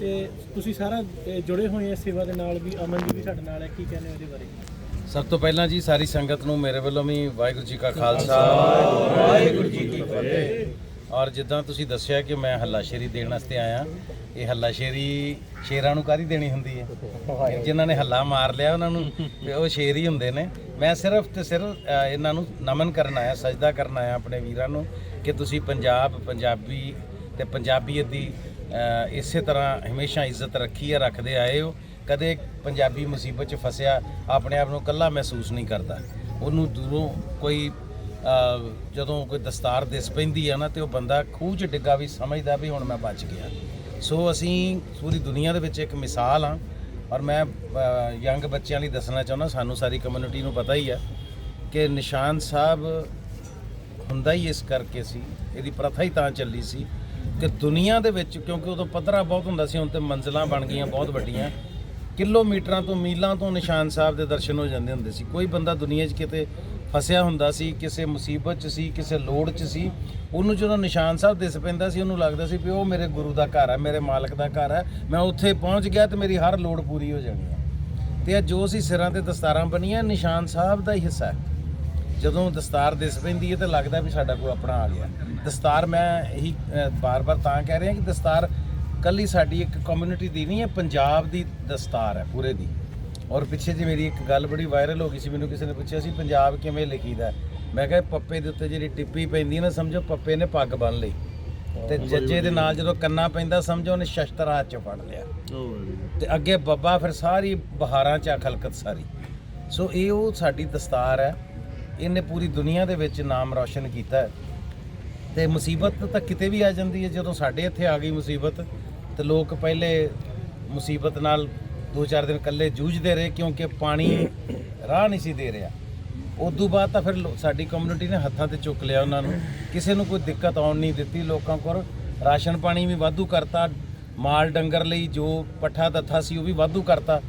ਤੇ ਤੁਸੀਂ ਸਾਰਾ ਅਹ, ਜੁੜੇ ਹੋਏ ਇਸ ਸੇਵਾ ਦੇ ਨਾਲ ਵੀ ਅਮਨ ਜੀ ਵੀ ਸਾਡੇ ਨਾਲ ਹੈ ਕੀ ਕਹਿੰਦੇ ਹੋ ਇਹਦੇ ਬਾਰੇ? ਸਭ ਤੋਂ ਪਹਿਲਾਂ ਜੀ ਸਾਰੀ ਸੰਗਤ ਨੂੰ ਮੇਰੇ ਵੱਲੋਂ ਵੀ ਵਾਹਿਗੁਰੂ ਜੀ ਕਾ ਖਾਲਸਾ। ਵਾਹਿਗੁਰੂ ਜੀ ਕੀ ਫਤਿਹ। ਔਰ ਜਿੱਦਾਂ ਤੁਸੀਂ ਦੱਸਿਆ ਕਿ ਮੈਂ ਹੱਲਾਸ਼ੇਰੀ ਦੇਣ ਵਾਸਤੇ ਆਇਆ ਇਹ ਹੱਲਾਸ਼ੇਰੀ ਸ਼ੇਰਾਂ ਨੂੰ ਕਾਹਦੀ ਦੇਣੀ ਹੁੰਦੀ ਹੈ? ਜਿਨ੍ਹਾਂ ਨੇ ਹੱਲਾ ਮਾਰ ਲਿਆ ਉਹਨਾਂ ਨੂੰ ਵੀ ਉਹ ਸ਼ੇਰ ਹੀ ਹੁੰਦੇ ਨੇ। ਮੈਂ ਸਿਰਫ ਤੇ ਸਿਰਫ ਅ, ਇਹਨਾਂ ਨੂੰ ਨਮਨ ਕਰਨ ਆਇਆ ਸਜਦਾ ਕਰਨ ਆਇਆ ਆਪਣੇ ਵੀਰਾਂ ਨੂੰ ਕਿ ਤੁਸੀਂ ਪੰਜਾਬ ਪੰਜਾਬੀ ਤੇ ਪੰਜਾਬੀਅਤ ਦੀ ਇਸੇ ਤਰ੍ਹਾਂ ਹਮੇਸ਼ਾ ਇੱਜ਼ਤ ਰੱਖੀ ਹੈ, ਰੱਖਦੇ ਆਏ ਹੋ। ਕਦੇ ਪੰਜਾਬੀ ਮੁਸੀਬਤ 'ਚ ਫਸਿਆ, ਆਪਣੇ ਆਪ ਨੂੰ ਇਕੱਲਾ ਮਹਿਸੂਸ ਨਹੀਂ ਕਰਦਾ। ਉਹਨੂੰ ਦੂਰੋਂ ਕੋਈ ਜਦੋਂ ਕੋਈ ਦਸਤਾਰ ਦਿਸ ਪੈਂਦੀ ਆ ਨਾ, ਤੇ ਉਹ ਬੰਦਾ ਖੂਹ 'ਚ ਡਿੱਗਾ ਵੀ ਸਮਝਦਾ ਵੀ ਹੁਣ ਮੈਂ ਬਚ ਗਿਆ। ਸੋ ਅਸੀਂ ਪੂਰੀ ਦੁਨੀਆ ਦੇ ਵਿੱਚ ਇੱਕ ਮਿਸਾਲ ਆ ਔਰ ਮੈਂ ਯੰਗ ਬੱਚਿਆਂ ਲਈ ਦੱਸਣਾ ਚਾਹੁੰਦਾ, ਸਾਨੂੰ ਸਾਰੀ ਕਮਿਊਨਿਟੀ ਨੂੰ ਪਤਾ ਹੀ ਆ ਕਿ ਨਿਸ਼ਾਨ ਸਾਹਿਬ ਹੁੰਦਾ ਹੀ ਇਸ ਕਰਕੇ ਸੀ, ਇਹਦੀ ਪ੍ਰਥਾ ਹੀ ਤਾਂ ਚੱਲੀ ਸੀ। ਕਿ ਦੁਨੀਆ ਦੇ ਵਿੱਚ, ਕਿਉਂਕਿ ਉਦੋਂ ਪੱਧਰਾ ਬਹੁਤ ਹੁੰਦਾ ਸੀ, ਹੁਣ ਤੇ ਮੰਜ਼ਲਾਂ ਬਣ ਗਈਆਂ, ਬਹੁਤ ਵੱਡੀਆਂ। ਕਿਲੋਮੀਟਰਾਂ ਤੋਂ ਮੀਲਾਂ ਤੋਂ ਨਿਸ਼ਾਨ ਸਾਹਿਬ ਦੇ ਦਰਸ਼ਨ ਹੋ ਜਾਂਦੇ ਹੁੰਦੇ ਸੀ। ਕੋਈ ਬੰਦਾ ਦੁਨੀਆ 'ਚ ਕਿਤੇ ਫਸਿਆ ਹੁੰਦਾ ਸੀ, ਕਿਸੇ ਮੁਸੀਬਤ 'ਚ ਸੀ, ਕਿਸੇ ਲੋੜ 'ਚ ਸੀ, ਉਹਨੂੰ ਜਦੋਂ ਨਿਸ਼ਾਨ ਸਾਹਿਬ ਦਿਸ ਪੈਂਦਾ ਸੀ, ਉਹਨੂੰ ਲੱਗਦਾ ਸੀ ਵੀ ਉਹ ਮੇਰੇ ਗੁਰੂ ਦਾ ਘਰ ਹੈ, ਮੇਰੇ ਮਾਲਕ ਦਾ ਘਰ ਹੈ। ਮੈਂ ਉੱਥੇ ਪਹੁੰਚ ਗਿਆ ਤੇ ਮੇਰੀ ਹਰ ਲੋੜ ਪੂਰੀ ਹੋ ਜਾਣੀ ਹੈ। ਤੇ ਇਹ ਜੋ ਅਸੀਂ ਸਿਰਾਂ ਤੇ ਦਸਤਾਰਾਂ ਬਣੀਆਂ ਨਿਸ਼ਾਨ ਸਾਹਿਬ ਦਾ ਹੀ ਹਿੱਸਾ ਹੈ। ਜਦੋਂ ਦਸਤਾਰ ਦਿਸ ਪੈਂਦੀ ਹੈ ਤਾਂ ਲੱਗਦਾ ਵੀ ਸਾਡਾ ਕੋਈ ਆਪਣਾ ਆ ਗਿਆ। ਦਸਤਾਰ ਮੈਂ ਇਹੀ ਬਾਰ-ਬਾਰ ਤਾਂ ਕਹਿ ਰਿਹਾ ਕਿ ਦਸਤਾਰ ਕੱਲੀ ਸਾਡੀ ਇੱਕ ਕਮਿਊਨਿਟੀ ਦੀ ਨਹੀਂ ਹੈ ਪੰਜਾਬ ਦੀ ਦਸਤਾਰ ਹੈ ਪੂਰੇ ਦੀ। ਔਰ ਪਿੱਛੇ ਜੀ ਮੇਰੀ ਇੱਕ ਗੱਲ ਬੜੀ ਵਾਇਰਲ ਹੋ ਗਈ ਸੀ ਮੈਨੂੰ ਕਿਸੇ ਨੇ ਪੁੱਛਿਆ ਸੀ ਪੰਜਾਬ ਕਿਵੇਂ ਲਿਖੀਦਾ? ਮੈਂ ਕਿਹਾ ਪੱਪੇ ਦੇ ਉੱਤੇ ਜਿਹੜੀ ਟਿੱਪੀ ਪੈਂਦੀ ਹੈ ਨਾ ਸਮਝੋ ਪੱਪੇ ਨੇ ਪੱਗ ਬੰਨ ਲਈ। ਤੇ ਜੱਜੇ ਦੇ ਨਾਲ ਜਦੋਂ ਕੰਨਾ ਪੈਂਦਾ ਸਮਝੋ ਉਹਨੇ ਸ਼ਸਤਰ ਹੱਥ 'ਚ ਫੜ ਲਿਆ। ਤੇ ਅੱਗੇ ਬੱਬਾ ਫਿਰ ਸਾਰੀ ਬਹਾਰਾਂ 'ਚ ਆ ਖਲਕਤ ਸਾਰੀ। ਸੋ ਇਹ ਉਹ ਸਾਡੀ ਦਸਤਾਰ ਹੈ। ਇਹਨੇ ਪੂਰੀ ਦੁਨੀਆ ਦੇ ਵਿੱਚ ਨਾਮ ਰੌਸ਼ਨ ਕੀਤਾ ਹੈ। ਤੇ ਮੁਸੀਬਤ ਤਾਂ ਕਿਤੇ ਵੀ ਆ ਜਾਂਦੀ ਹੈ। ਜਦੋਂ ਸਾਡੇ ਇੱਥੇ ਆ ਗਈ ਮੁਸੀਬਤ, ਤੇ ਲੋਕ ਪਹਿਲੇ ਮੁਸੀਬਤ ਨਾਲ ਦੋ ਚਾਰ ਦਿਨ ਇਕੱਲੇ ਜੂਝਦੇ ਰਹੇ ਕਿਉਂਕਿ ਪਾਣੀ ਰਾਹ ਨਹੀਂ ਸੀ ਦੇ ਰਿਹਾ। ਉਦੋਂ ਬਾਅਦ ਤਾਂ ਫਿਰ ਸਾਡੀ ਕਮਿਊਨਿਟੀ ਨੇ ਹੱਥਾਂ ਤੇ ਚੁੱਕ ਲਿਆ ਉਹਨਾਂ ਨੂੰ। ਕਿਸੇ ਨੂੰ ਕੋਈ ਦਿੱਕਤ ਆਉਣ ਨਹੀਂ ਦਿੱਤੀ ਲੋਕਾਂ ਕੋਲ। ਰਾਸ਼ਨ ਪਾਣੀ ਵੀ ਵਾਧੂ ਕਰਤਾ। ਮਾਲ ਡੰਗਰ ਲਈ ਜੋ ਪੱਠਾ ਦੱਥਾ ਸੀ ਉਹ ਵੀ ਵਾਧੂ ਕਰਤਾ।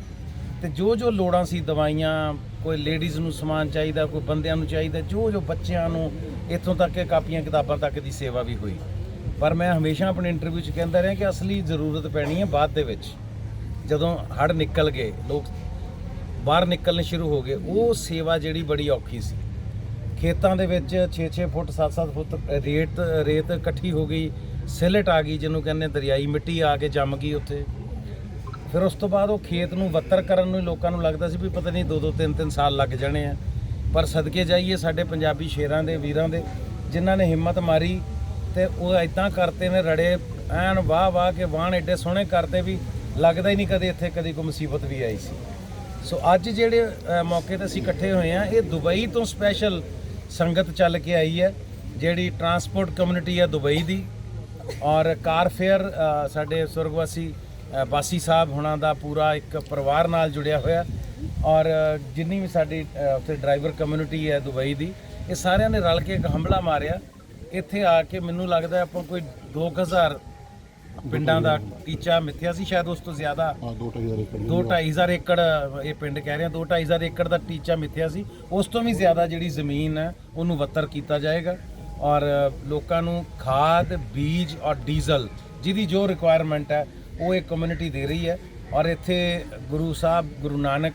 ਤੇ ਜੋ ਜੋ ਲੋੜਾਂ ਸੀ, ਦਵਾਈਆਂ ਕੋਈ ਲੇਡੀਜ਼ ਨੂੰ ਸਮਾਨ ਚਾਹੀਦਾ, ਕੋਈ ਬੰਦਿਆਂ ਨੂੰ ਚਾਹੀਦਾ, ਜੋ ਜੋ ਬੱਚਿਆਂ ਨੂੰ ਇੱਥੋਂ ਤੱਕ ਕਿ ਕਾਪੀਆਂ ਕਿਤਾਬਾਂ ਤੱਕ ਦੀ ਸੇਵਾ ਵੀ ਹੋਈ। ਪਰ ਮੈਂ ਹਮੇਸ਼ਾ ਆਪਣੇ ਇੰਟਰਵਿਊ 'ਚ ਕਹਿੰਦਾ ਰਿਹਾ ਕਿ ਅਸਲੀ ਜ਼ਰੂਰਤ ਪੈਣੀ ਹੈ ਬਾਅਦ ਦੇ ਵਿੱਚ। ਜਦੋਂ ਹੜ ਨਿਕਲ ਗਏ, ਲੋਕ ਬਾਹਰ ਨਿਕਲਣੇ ਸ਼ੁਰੂ ਹੋ ਗਏ, ਉਹ ਸੇਵਾ ਜਿਹੜੀ ਬੜੀ ਔਖੀ ਸੀ। ਖੇਤਾਂ ਦੇ ਵਿੱਚ 6-6 ਫੁੱਟ 7-7 ਫੁੱਟ ਰੇਤ ਰੇਤ ਇਕੱਠੀ ਹੋ ਗਈ, ਸਿਲਟ ਆ ਗਈ, ਜਿਹਨੂੰ ਕਹਿੰਦੇ ਦਰਿਆਈ ਮਿੱਟੀ ਆ ਕੇ ਜੰਮ ਗਈ ਉੱਥੇ। ਫਿਰ ਉਸ ਤੋਂ ਬਾਅਦ ਉਹ ਖੇਤ ਨੂੰ ਵੱਤਰ ਕਰਨ ਨੂੰ ਹੀ ਲੋਕਾਂ ਨੂੰ ਲੱਗਦਾ ਸੀ ਵੀ ਪਤਾ ਨਹੀਂ 2-2 3-3 ਸਾਲ ਲੱਗ ਜਾਣੇ ਆ। ਪਰ ਸਦਕੇ ਜਾਈਏ ਸਾਡੇ ਪੰਜਾਬੀ ਸ਼ੇਰਾਂ ਦੇ, ਵੀਰਾਂ ਦੇ, ਜਿਨ੍ਹਾਂ ਨੇ ਹਿੰਮਤ ਮਾਰੀ ਤੇ ਉਹ ਇਦਾਂ ਕਰਤੇ ਨੇ, ਰੜੇ, ਐਨ ਵਾਹ ਵਾਹ ਕੇ ਵਾਹਣ ਐਡੇ ਸੋਹਣੇ ਕਰਦੇ ਵੀ ਲੱਗਦਾ ਹੀ ਨਹੀਂ ਕਦੇ ਇੱਥੇ, ਕਦੀ ਕੋਈ ਮੁਸੀਬਤ ਵੀ ਆਈ ਸੀ। ਸੋ ਅੱਜ ਜਿਹੜੇ ਮੌਕੇ ਤੇ ਅਸੀਂ ਇਕੱਠੇ ਹੋਏ ਆ ਇਹ ਦੁਬਈ ਤੋਂ ਸਪੈਸ਼ਲ ਸੰਗਤ ਚੱਲ ਕੇ ਆਈ ਹੈ, ਜਿਹੜੀ ਟਰਾਂਸਪੋਰਟ ਕਮਿਊਨਿਟੀ ਹੈ ਦੁਬਈ ਦੀ। ਔਰ ਕਾਰ ਫੇਅਰ ਸਾਡੇ ਸੁਰਗਵਾਸੀ ਬਾਸੀ ਸਾਹਿਬ ਹੁਣਾਂ ਦਾ ਪੂਰਾ ਇੱਕ ਪਰਿਵਾਰ ਨਾਲ ਜੁੜਿਆ ਹੋਇਆ। ਔਰ ਜਿੰਨੀ ਵੀ ਸਾਡੀ ਉੱਥੇ ਡਰਾਈਵਰ ਕਮਿਊਨਿਟੀ ਹੈ ਦੁਬਈ ਦੀ ਇਹ ਸਾਰਿਆਂ ਨੇ ਰਲ ਕੇ ਇੱਕ ਹੰਬਲਾ ਮਾਰਿਆ। ਇੱਥੇ ਆ ਕੇ ਮੈਨੂੰ ਲੱਗਦਾ ਆਪਾਂ ਕੋਈ 2000 ਪਿੰਡਾਂ ਦਾ ਟੀਚਾ ਮਿੱਥਿਆ ਸੀ ਸ਼ਾਇਦ ਉਸ ਤੋਂ ਜ਼ਿਆਦਾ। ਹਾਂ 2000 ਏਕੜ ਇਹ ਪਿੰਡ ਕਹਿ ਰਿਹਾ ਢਾਈ ਹਜ਼ਾਰ ਏਕੜ ਦਾ ਟੀਚਾ ਮਿੱਥਿਆ ਸੀ। ਉਸ ਤੋਂ ਵੀ ਜ਼ਿਆਦਾ ਜਿਹੜੀ ਜ਼ਮੀਨ ਹੈ ਉਹਨੂੰ ਵੱਤਰ ਕੀਤਾ ਜਾਏਗਾ। ਔਰ ਲੋਕਾਂ ਨੂੰ ਖਾਦ ਬੀਜ ਔਰ ਡੀਜ਼ਲ ਜਿਹਦੀ ਜੋ ਰਿਕੁਆਇਰਮੈਂਟ ਹੈ ਉਹ ਇਹ ਕਮਿਊਨਿਟੀ ਦੇ ਰਹੀ ਹੈ ਔਰ ਇੱਥੇ ਗੁਰੂ ਸਾਹਿਬ, ਗੁਰੂ ਨਾਨਕ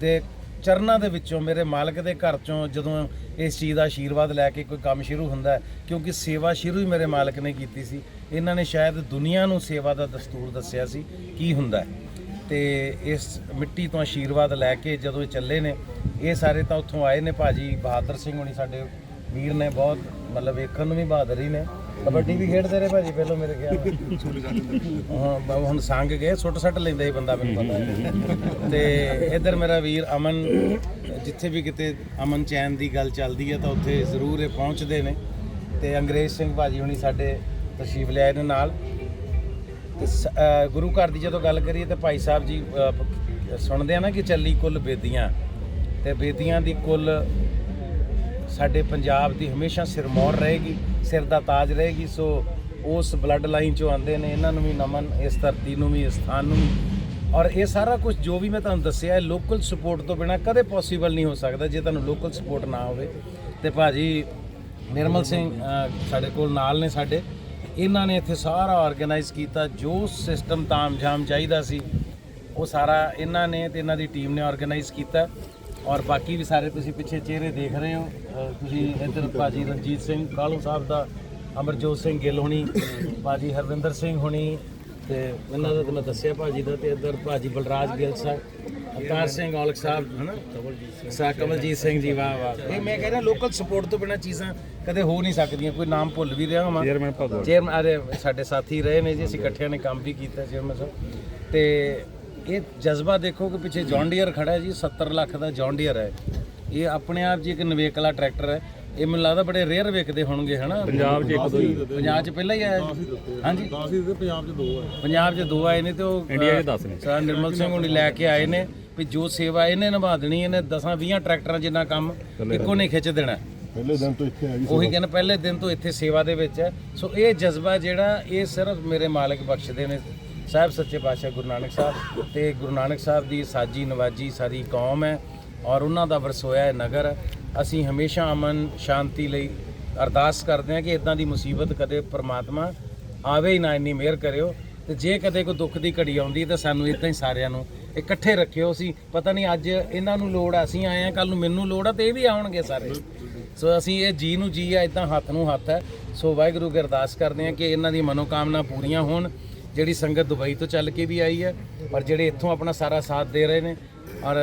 ਦੇ ਚਰਨਾਂ ਦੇ ਵਿੱਚੋਂ, ਮੇਰੇ ਮਾਲਕ ਦੇ ਘਰ ਚੋਂ ਜਦੋਂ ਇਸ ਚੀਜ਼ ਦਾ ਆਸ਼ੀਰਵਾਦ ਲੈ ਕੇ ਕੋਈ ਕੰਮ ਸ਼ੁਰੂ ਹੁੰਦਾ ਕਿਉਂਕਿ ਸੇਵਾ ਸ਼ੁਰੂ ਹੀ ਮੇਰੇ ਮਾਲਕ ਨੇ ਕੀਤੀ ਸੀ, ਇਹਨਾਂ ਨੇ ਸ਼ਾਇਦ ਦੁਨੀਆ ਨੂੰ ਸੇਵਾ ਦਾ ਦਸਤੂਰ ਦੱਸਿਆ ਸੀ, ਕੀ ਹੁੰਦਾ ਹੈ। ਤੇ ਇਸ ਮਿੱਟੀ ਤੋਂ ਆਸ਼ੀਰਵਾਦ ਲੈ ਕੇ ਜਦੋਂ ਇਹ ਚੱਲੇ ਨੇ, ਇਹ ਸਾਰੇ ਤਾਂ ਉੱਥੋਂ ਆਏ ਨੇ ਭਾਜੀ, ਬਹਾਦਰ ਸਿੰਘ ਹੁਣੀ ਸਾਡੇ ਵੀਰ ਨੇ ਬਹੁਤ, ਮਤਲਬ ਵੇਖਣ ਨੂੰ ਵੀ ਬਹਾਦਰ ਹੀ ਨੇ। ਕਬੱਡੀ ਵੀ ਖੇਡਦੇ ਰਹੇ ਭਾਜੀ ਪਹਿਲਾਂ ਮੇਰੇ ਖਿਆਲ ਹਾਂ ਬ- ਹੁਣ ਸੰਗ ਗਏ ਸੁੱਟ ਸੱਟ ਲੈਂਦਾ ਹੀ ਬੰਦਾ ਮੈਨੂੰ ਪਤਾ ਹੈ। ਤੇ ਇੱਧਰ ਮੇਰਾ ਵੀਰ ਅਮਨ ਜਿੱਥੇ ਵੀ ਕਿਤੇ ਅਮਨ ਚੈਨ ਦੀ ਗੱਲ ਚੱਲਦੀ ਹੈ ਤਾਂ ਉੱਥੇ ਜ਼ਰੂਰ ਇਹ ਪਹੁੰਚਦੇ ਨੇ। ਤੇ ਅੰਗਰੇਜ਼ ਸਿੰਘ ਭਾਜੀ ਹੁਣੀ ਸਾਡੇ ਤਸ਼ਰੀਫ ਲਿਆਏ ਨੇ ਨਾਲ। ਤੇ ਸ- ਅ, ਗੁਰੂ ਘਰ ਦੀ ਜਦੋਂ ਗੱਲ ਕਰੀਏ ਤਾਂ ਭਾਈ ਸਾਹਿਬ ਜੀ ਅ, ਪ- ਸੁਣਦੇ ਆ ਨਾ ਕਿ ਚੱਲੀ ਕੁੱਲ ਬੇਦੀਆਂ। ਤੇ ਬੇਦੀਆਂ ਦੀ ਕੁੱਲ ਸਾਡੇ ਪੰਜਾਬ ਦੀ ਹਮੇਸ਼ਾ ਸਿਰਮੌਰ ਰਹੇਗੀ। ਸਿਰ ਦਾ ਤਾਜ ਰਹੇਗੀ, ਸੋ ਉਸ ਬਲੱਡ ਲਾਈਨ ਚੋਂ ਆਉਂਦੇ ਨੇ, ਇਹਨਾਂ ਨੂੰ ਵੀ ਨਮਨ, ਇਸ ਧਰਤੀ ਨੂੰ ਵੀ, ਇਸ ਸਥਾਨ ਨੂੰ ਵੀ। ਔਰ ਇਹ ਸਾਰਾ ਕੁਝ ਜੋ ਵੀ ਮੈਂ ਤੁਹਾਨੂੰ ਦੱਸਿਆ ਹੈ ਲੋਕਲ ਸਪੋਰਟ ਤੋਂ ਬਿਨਾ ਕਦੇ ਪੋਸੀਬਲ ਨਹੀਂ ਹੋ ਸਕਦਾ ਜੇ ਤੁਹਾਨੂੰ ਲੋਕਲ ਸਪੋਰਟ ਨਾ ਹੋਵੇ। ਤੇ ਭਾਜੀ, ਨਿਰਮਲ ਸਿੰਘ ਸਾਡੇ ਕੋਲ ਨਾਲ ਨੇ ਸਾਡੇ। ਇਹਨਾਂ ਨੇ ਇੱਥੇ ਸਾਰਾ ਆਰਗੇਨਾਈਜ਼ ਕੀਤਾ, ਜੋ ਸਿਸਟਮ ਤਾਮਝਾਮ ਚਾਹੀਦਾ ਸੀ, ਉਹ ਸਾਰਾ ਇਹਨਾਂ ਨੇ ਤੇ ਇਹਨਾਂ ਦੀ ਟੀਮ ਨੇ ਆਰਗੇਨਾਈਜ਼ ਕੀਤਾ। ਔਰ ਬਾਕੀ ਵੀ ਸਾਰੇ ਤੁਸੀਂ ਪਿੱਛੇ ਚਿਹਰੇ ਦੇਖ ਰਹੇ ਹੋ। ਅਹ ਤੁਸੀਂ ਇੱਧਰ ਭਾਜੀ ਰਣਜੀਤ ਸਿੰਘ ਕਾਲੂ ਸਾਹਿਬ ਦਾ ਅਮਰਜੋਤ ਸਿੰਘ ਗਿੱਲ ਹੋਣੀ ਭਾਜੀ ਹਰਵਿੰਦਰ ਸਿੰਘ ਹੋਣੀ ਤੇ ਇਹਨਾਂ ਦਾ ਤਾਂ ਮੈਂ ਦੱਸਿਆ ਭਾਜੀ ਦਾ ਤੇ ਇੱਧਰ ਭਾਜੀ ਬਲਰਾਜ ਗਿੱਲ ਸਾਹਿਬ ਅਵਤਾਰ ਸਿੰਘ ਔਲਖ ਸਾਹਿਬ ਹਨਾ? ਸਾ ਕਮਲਜੀਤ ਸਿੰਘ ਜੀ ਵਾਹ ਵਾਹ ਇਹ ਮੈਂ ਕਹਿ ਰਿਹਾ ਲੋਕਲ ਸਪੋਰਟ ਤੋਂ ਬਿਨਾ ਚੀਜ਼ਾਂ ਕਦੇ ਹੋ ਨਹੀਂ ਸਕਦੀਆਂ ਕੋਈ ਨਾਮ ਭੁੱਲ ਵੀ ਰਿਹਾ ਹਾਂ ਚੇਅਰਮੈਨ ਅਰੇ ਸਾਡੇ ਸਾਥੀ ਰਹੇ ਨੇ ਜੀ ਅਸੀਂ ਇਕੱਠਿਆਂ ਨੇ ਕੰਮ ਵੀ ਕੀਤਾ ਚੇਅਰਮੈਨ ਸਾਹਿਬ ਤੇ ਇਹ ਜਜ਼ਬਾ ਦੇਖੋ ਕਿ ਪਿੱਛੇ ਜੌਨ ਡੀਅਰ ਖੜਾ ਹੈ ਜੀ 70 ਲੱਖ ਦਾ ਜੌਨ ਡੀਅਰ ਹੈ। ਇਹ ਆਪਣੇ ਆਪ ਜੀ ਇੱਕ ਨਵੇਕਲਾ ਟਰੈਕਟਰ ਹੈ। ਇਹ ਮੈਨੂੰ ਲੱਗਦਾ ਬੜੇ ਰੇਅਰ ਵਿਕਦੇ ਹੋਣਗੇ ਹਨਾ? ਪੰਜਾਬ 'ਚ ਇੱਕ ਦੋ ਹੀ। ਪੰਜਾਬ 'ਚ ਪਹਿਲਾਂ ਹੀ ਆਇਆ। ਜੀ ਹਾਂਜੀ। 10 ਦੇ ਪੰਜਾਬ 'ਚ ਦੋ ਆਏ। ਪੰਜਾਬ 'ਚ ਦੋ ਆਏ ਨੇ ਤੇ ਉਹ ਇੰਡੀਆ 'ਚ 10 ਨੇ। ਸਰ ਨਿਰਮਲ ਸਿੰਘ ਹੁਣੀ ਲੈ ਕੇ ਆਏ ਨੇ ਵੀ ਜੋ ਸੇਵਾ ਇਹਨੇ ਨਿਭਾ ਦੇਣੀ ਇਹਨੇ 10 20 ਟਰੈਕਟਰਾਂ ਜਿੰਨਾ ਕੰਮ ਇੱਕੋ ਨੇ ਖਿੱਚ ਦੇਣਾ। ਪਹਿਲੇ ਦਿਨ ਤੋਂ ਇੱਥੇ ਆ ਗਈ ਉਹੀ ਕਹਿੰਦਾ ਪਹਿਲੇ ਦਿਨ ਤੋਂ ਇੱਥੇ ਸੇਵਾ ਦੇ ਵਿੱਚ ਹੈ। ਸੋ ਇਹ ਜਜ਼ਬਾ ਜਿਹੜਾ ਇਹ ਸਿਰਫ ਮੇਰੇ ਮਾਲਕ ਬਖਸ਼ਦੇ ਨੇ। ਸਾਹਿਬ, ਸੱਚੇ ਪਾਤਸ਼ਾਹ ਗੁਰੂ ਨਾਨਕ ਸਾਹਿਬ ਤੇ ਗੁਰੂ ਨਾਨਕ ਸਾਹਿਬ ਦੀ ਸਾਜੀ ਨਵਾਜੀ ਸਾਰੀ ਕੌਮ ਹੈ ਔਰ ਉਹਨਾਂ ਦਾ ਵਰਸੋਇਆ ਹੈ ਨਗਰ ਹੈ। ਅਸੀਂ ਹਮੇਸ਼ਾ ਅਮਨ, ਸ਼ਾਂਤੀ ਲਈ ਅਰਦਾਸ ਕਰਦੇ ਹਾਂ ਕਿ ਇਦਾਂ ਦੀ ਮੁਸੀਬਤ ਕਦੇ ਪ੍ਰਮਾਤਮਾ ਆਵੇ ਹੀ ਨਾ, ਇੰਨੀ ਮਿਹਰ ਕਰਿਓ। ਤੇ ਜੇ ਕਦੇ ਕੋਈ ਦੁੱਖ ਦੀ ਘੜੀ ਆਉਂਦੀ ਤਾਂ ਸਾਨੂੰ ਇਦਾਂ ਹੀ ਸਾਰਿਆਂ ਨੂੰ ਇਕੱਠੇ ਰੱਖਿਓ। ਸੀ ਪਤਾ ਨਹੀਂ ਅੱਜ ਇਹਨਾਂ ਨੂੰ ਲੋੜ ਆ, ਅਸੀਂ ਆਏ ਆ ਕੱਲ ਨੂੰ ਮੈਨੂੰ ਲੋੜ ਆ ਤੇ ਇਹ ਵੀ ਆਉਣਗੇ ਸਾਰੇ। ਸੋ ਅਸੀਂ ਇਹ ਜੀ ਨੂੰ ਜੀ ਆ ਇਦਾਂ ਹੱਥ ਨੂੰ ਹੱਥ ਹੈ। ਸੋ ਵਾਹਿਗੁਰੂ ਅੱਗੇ ਅਰਦਾਸ ਕਰਦੇ ਹਾਂ ਕਿ ਇਹਨਾਂ ਦੀ ਮਨੋਕਾਮਨਾ ਪੂਰੀਆਂ ਹੋਣ। ਜਿਹੜੀ ਸੰਗਤ ਦੁਬਈ ਤੋਂ ਚੱਲ ਕੇ ਵੀ ਆਈ ਹੈ ਪਰ ਜਿਹੜੇ ਇੱਥੋਂ ਆਪਣਾ ਸਾਰਾ ਸਾਥ ਦੇ ਰਹੇ ਨੇ ਔਰ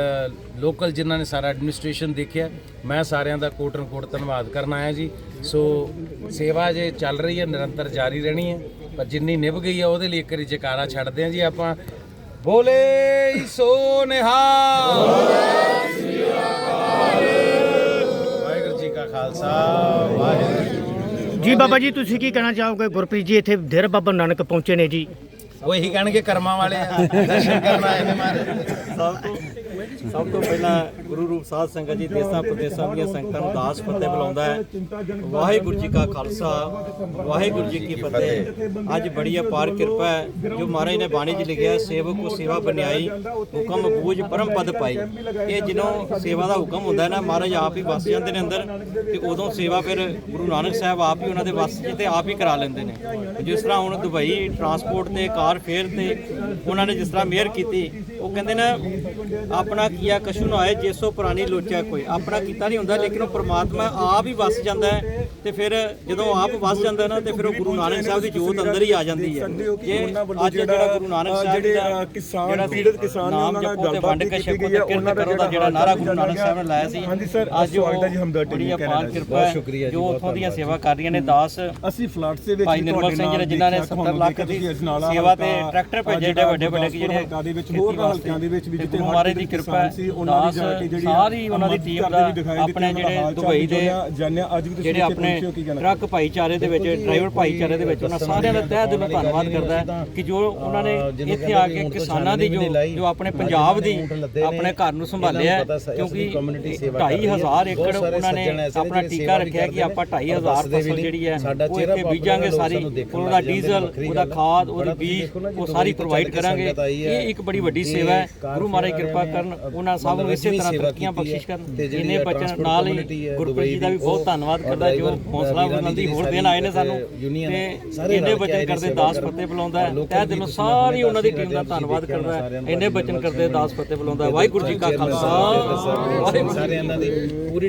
ਲੋਕਲ ਜਿਨ੍ਹਾਂ ਨੇ ਸਾਰਾ ਐਡਮਿਨਿਸਟ੍ਰੇਸ਼ਨ ਦੇਖਿਆ, ਮੈਂ ਸਾਰਿਆਂ ਦਾ ਕੋਟਨ ਕੋਟ ਧੰਨਵਾਦ ਕਰਨ ਆਇਆ ਜੀ। ਸੋ ਸੇਵਾ ਜੇ ਚੱਲ ਰਹੀ ਹੈ, ਨਿਰੰਤਰ ਜਾਰੀ ਰਹਿਣੀ ਹੈ, ਪਰ ਜਿੰਨੀ ਨਿਭ ਗਈ ਹੈ, ਉਹਦੇ ਲਈ ਇੱਕ ਵਾਰੀ ਜਕਾਰਾ ਛੱਡਦੇ ਹਾਂ ਜੀ ਆਪਾਂ। ਬੋਲੇ ਸੋ ਨਿਹਾਲ। ਵਾਹਿਗੁਰੂ ਜੀ ਕਾ ਖਾਲਸਾ, ਵਾਹਿਗੁਰੂ ਜੀ ਬਾਬਾ ਜੀ ਤੁਸੀਂ ਕੀ ਕਹਿਣਾ ਚਾਹੋਗੇ? ਗੁਰਪ੍ਰੀਤ ਜੀ ਇੱਥੇ ਧੇਰ ਬਾਬਾ ਨਾਨਕ ਪਹੁੰਚੇ ਨੇ ਜੀ। ਉਹ ਇਹੀ ਕਹਿਣਗੇ ਕਰਮਾਂ ਵਾਲੇ ਆ ਦਰਸ਼ਨ ਕਰਨ ਆਏ ਨੇ ਮਾਰੇ ਸਭ ਤੋਂ ਪਹਿਲਾਂ ਗੁਰੂ ਰੂਪ ਸਾਧ ਸੰਗਤ ਜੀ, ਦੇਸਾਂ ਪ੍ਰਦੇਸਾਂ ਦੀਆਂ ਸੰਗਤਾਂ ਨੂੰ ਦਾਸ ਫਤਿਹ ਬੁਲਾਉਂਦਾ ਹੈ। ਵਾਹਿਗੁਰੂ ਜੀ ਕਾ ਖਾਲਸਾ, ਵਾਹਿਗੁਰੂ ਜੀ ਕੀ ਫਤਿਹ। ਅੱਜ ਬੜੀ ਅਪਾਰ ਕਿਰਪਾ ਹੈ, ਜੋ ਮਹਾਰਾਜ ਨੇ ਬਾਣੀ 'ਚ ਲਿਖਿਆ ਸੇਵਕ ਕੋ ਸੇਵਾ ਬਨਿਆਈ, ਹੁਕਮ ਬੂਝ ਪਰਮ ਪਦ ਪਾਈ। ਇਹ ਜਦੋਂ ਸੇਵਾ ਦਾ ਹੁਕਮ ਹੁੰਦਾ ਨਾ, ਮਹਾਰਾਜ ਆਪ ਹੀ ਵਸ ਜਾਂਦੇ ਨੇ ਅੰਦਰ, ਤੇ ਉਦੋਂ ਸੇਵਾ ਫਿਰ ਗੁਰੂ ਨਾਨਕ ਸਾਹਿਬ ਆਪ ਹੀ ਉਹਨਾਂ ਦੇ ਵਸ 'ਚ ਤੇ ਆਪ ਹੀ ਕਰਾ ਲੈਂਦੇ ਨੇ। ਜਿਸ ਤਰ੍ਹਾਂ ਹੁਣ ਦੁਬਈ ਟਰਾਂਸਪੋਰਟ ਤੇ, ਕਾਰ ਫੇਅਰ ਤੇ, ਉਹਨਾਂ ਨੇ ਜਿਸ ਤਰ੍ਹਾਂ ਮਿਹਰ ਕੀਤੀ, ਉਹ ਕਹਿੰਦੇ ਨਾ, ਆਪਣਾ ਕੀਆ ਕਛੂ ਨਾ ਆਏ ਜੇਸੋ ਪੁਰਾਣੀ ਲੋਚਾ ਕੋਈ। ਆਪਣਾ ਕੀਤਾ ਨਹੀਂ ਹੁੰਦਾ ਲੇਕਿਨ ਉਹ ਪ੍ਰਮਾਤਮਾ ਆਪ ਹੀ ਵਸ ਜਾਂਦਾ ਹੈ ਤੇ ਫਿਰ ਜਦੋਂ ਆਪ ਵਸ ਜਾਂਦਾ ਨਾ ਤੇ ਫਿਰ ਉਹ ਗੁਰੂ ਨਾਨਕ ਸਾਹਿਬ ਦੀ ਜੋਤ ਅੰਦਰ ਹੀ ਆ ਜਾਂਦੀ ਹੈ। ਅੱਜ ਜਿਹੜਾ ਗੁਰੂ ਨਾਨਕ ਸਾਹਿਬ ਜਿਹੜੇ, ਕਿਸਾਨ, ਜਿਹੜਾ ਪੀੜਤ ਕਿਸਾਨ ਉਹਨਾਂ ਨਾਲ ਗੱਲਬਾਤ ਵੰਡ ਕੇ ਕੀਤੀ ਗਈ ਹੈ, ਉਹਨਾਂ ਦਾ ਕਰੋ ਦਾ ਜਿਹੜਾ ਨਾਰਾ ਗੁਰੂ ਨਾਨਕ ਸਾਹਿਬ ਨੇ ਲਾਇਆ ਸੀ। ਹਾਂਜੀ ਸਰ, ਅੱਜ ਹੈ ਜੀ ਹਮਦਰਦ ਟੀਵੀ ਕੈਨੇਡਾ ਕਿਰਪਾ ਸ਼ੁਕਰੀਆ ਜੀ, ਉੱਥੋਂ ਦੀਆਂ ਸੇਵਾ ਕਰ ਰਹੀਆਂ ਨੇ ਦਾਸ। ਅਸੀਂ ਫਲੱਡਸ ਦੇ ਵਿੱਚ ਭਾਈ ਨਿਰਮਲ ਤੁਹਾਡੇ ਸਿੰਘ ਨਾਲ ਜੀ ਨੇ ਜਿਨ੍ਹਾਂ ਨੇ ਦੇਖਿਆ, 70 ਲੱਖ ਦੀ ਸੇਵਾ ਤੇ ਟਰੈਕਟਰ ਭੇਜੇ ਜਿਹੜਾ ਵੱਡੇ ਵੱਡੇ ਜਿਹੜੇ ਹਲਕਾ ਦੇ ਵਿੱਚ ਖੇਤੀ ਹੋਰ ਵਾਸਤੇ। ਹਲਕਿਆਂ ਦੇ ਵਿੱਚ ਵੀ ਜਿੱਥੇ ਮਹਾਰਾਜ ਦੀ ਕਿਰਪਾ ਹੈ ਸੀ, ਉਹਨਾਂ ਦੀ ਦਾਸ ਜਾ ਕੇ ਜਿਹੜੀ ਸਾਰੀ ਉਹਨਾਂ ਦੀ ਟੀਮ ਦਾ ਆਪਣੇ ਜਿਹੜੇ ਦੁਬਈ ਦੇ ਜਾਣਿਆ ਅੱਜ ਵੀ ਤੁਸੀਂ ਜਿਹੜੇ ਇੱਥੇ ਆਪਣੇ ਪਹੁੰਚੇ ਹੋ, ਕੀ ਕਹਿਣਾ ਟਰੱਕ ਭਾਈਚਾਰੇ ਦੇ ਵਿੱਚ ਡਰਾਈਵਰ ਭਾਈਚਾਰੇ ਦੇ ਵਿੱਚ ਉਹਨਾਂ ਸਾਰਿਆਂ ਦਾ ਤਹਿ ਦਿਲੋਂ ਧੰਨਵਾਦ ਕਰਦਾ ਹੈ ਕਿ ਜੋ ਉਹਨਾਂ ਨੇ ਇੱਥੇ ਆ ਕੇ ਕਿਸਾਨਾਂ ਦੀ ਜੋ ਜੋ ਆਪਣੇ ਪੰਜਾਬ ਦੀ ਆਪਣੇ ਘਰ ਨੂੰ ਸੰਭਾਲਿਆ ਹੈ, ਕਿਉਂਕਿ 2500 ਏਕੜ ਉਹਨਾਂ ਨੇ ਆਪਣਾ ਟੀਕਾ ਰੱਖਿਆ ਕਿ ਆਪਾਂ 2500 ਫਸਲ ਜਿਹੜੀ ਹੈ ਉਹ ਇੱਥੇ ਬੀਜਾਂਗੇ ਸਾਰੀ ਉਹਦਾ ਡੀਜ਼ਲ ਉਹਦਾ ਖਾਦ ਉਹਦੀ ਬੀਜ ਉਹ ਸਾਰੀ ਪ੍ਰੋਵਾਈਡ ਕਰਾਂਗੇ ਇਹ ਇੱਕ ਬੜੀ ਵੱਡੀ ਸੇਵਾ ਹੈ ਗੁਰੂ ਮਹਾਰਾਜ ਕਿਰਪਾ ਕਰਨ ਉਹਨਾਂ ਸਭ ਨੂੰ ਇਸੇ ਤਰ੍ਹਾਂ ਤਰੱਕੀਆਂ ਬਖਸ਼ਿਸ਼ ਕਰਨ ਇਹਨੇ ਬਚਨ ਨਾਲ ਹੀ ਗੁਰਪ੍ਰੀਤ ਜੀ ਦਾ ਵੀ ਬਹੁਤ ਧੰਨਵਾਦ ਕਰਦਾ ਜੋ ਹੌਸਲਾ ਬੁਲੰਦੀ ਹੋਰ ਦੇਣ ਆਏ ਨੇ ਸਾਨੂੰ ਤੇ ਇਹਨੇ ਬਚਨ ਕਰਦੇ ਦਾਸ ਫਤਿਹ ਬੁਲਾਉਂਦਾ ਹੈ। ਤਹਿ ਦਿਲੋਂ ਸਾਰੀ ਉਹਨਾਂ ਦੀ ਟੀਮ ਦਾ ਧੰਨਵਾਦ ਕਰਦਾ ਹੈ। ਇਹਨੇ ਬਚਨ ਕਰਦੇ ਦਾਸ ਫਤਿਹ ਬੁਲਾਉਂਦਾ ਵਾਹਿਗੁਰੂ ਜੀ ਕਾ ਖਾਲਸਾ। ਵਾਹਿਗੁਰੂ ਜੀ ਦੀ ਪੂਰੀ